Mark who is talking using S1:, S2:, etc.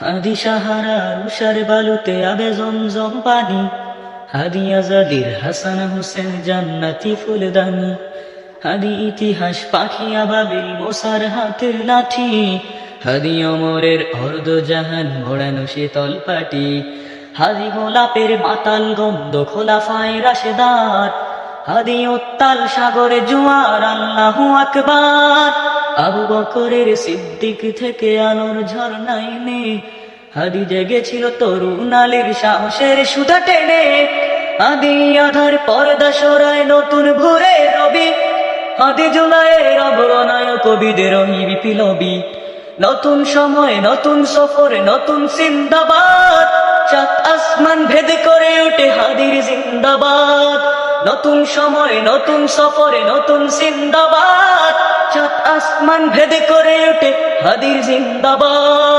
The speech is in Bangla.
S1: হাদি সাহারা উষার বালুতে আবে জমজম পানি। হাদি আজাদির হাসান হোসেন জান্নাতি ফুলদানি। হাদি ইতিহাস পাখি আবাবিল মোসার হাতের লাঠি। হাদি অমরের অর্ধ জাহান ঘোড়ানো শীতল পাটি। হাদি গোলাপের মাতাল গন্ধ খোলা ফায় রাশেদার। হাদি উত্তাল সাগরে জুয়ার আল্লাহু আকবার। বকরের সিদ্দিক থেকে আলোর ঝর্ণাই নে হাদি জেগেছিল তরুণ আলীর সাহসের সুতা টেনে। আদি আধার পর্দা সরায় নতুন ভোরে রবি আদি জুলাইয়ের অগ্রনায় কবিদের বিপ্লবী নতুন সময়, নতুন সফর, নতুন সিন্দাবাদ চাঁদ আসমান ভেদ করে ওঠে হাদির জিন্দাবাদ। নতুন সময়, নতুন সফরে, নতুন সিন্দাবাদ আসমান ভেদে করে ওঠে হাদির জিন্দাবাদ।